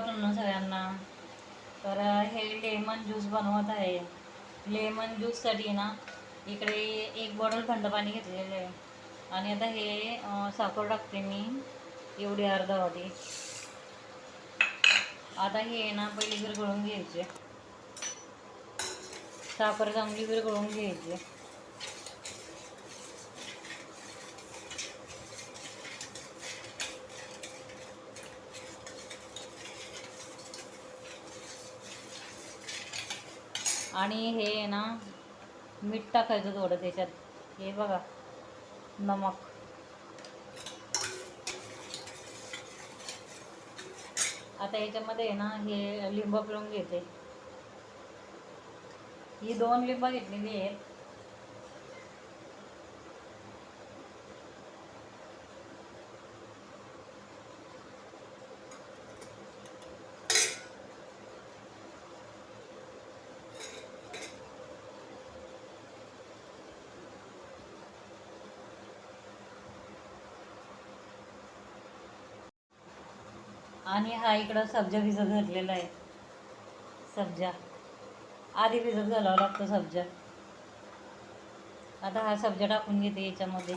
Afternoon सगळ्यांना. तर हे लेमन ज्यूस बनवत आहे. लेमन ज्यूससाठी ना इकडे एक बॉटल थंड पाणी घेतलेलं आहे. आणि आता हे साखर टाकते मी. एवढी अर्धा वाटी. आता हे ना पहिले विरघळून घ्यायचे. साखर चांगली विरघळून घ्यायची. आणि हे ना मीठ टाकायचं थोडं त्याच्यात. हे बघा नमक. आता याच्यामध्ये आहे ना हे लिंब पिळून घेते. ही दोन लिंब घेतलेली आहेत. आणि हा इकडं सब्जा भिजत घातलेला आहे. सब्जा. आधी भिजत घालावा लागतो सब्जा. आता हा सब्जा टाकून घेते याच्यामध्ये.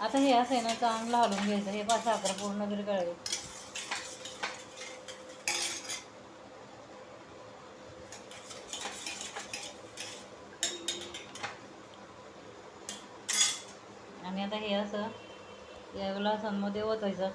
आता हे असं आहे ना चांगलं हलवून घ्यायचं. हे पाच साखर पूर्ण विरघळेल आणि आता हे असं या ग्लासांमध्ये ओतायचं.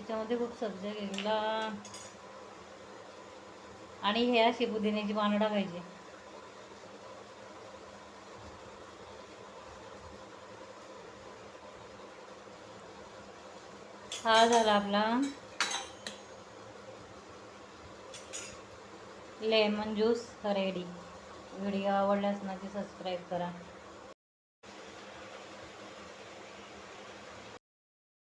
याच्यामध्ये खूप सब्जा गेलेला. आणि हे अशी पुदिन्याची पानं टाकायची. हा झाला आपला. Lemon juice ready. व्हिडिओ आवडल्यास नक्की सबस्क्राईब करा.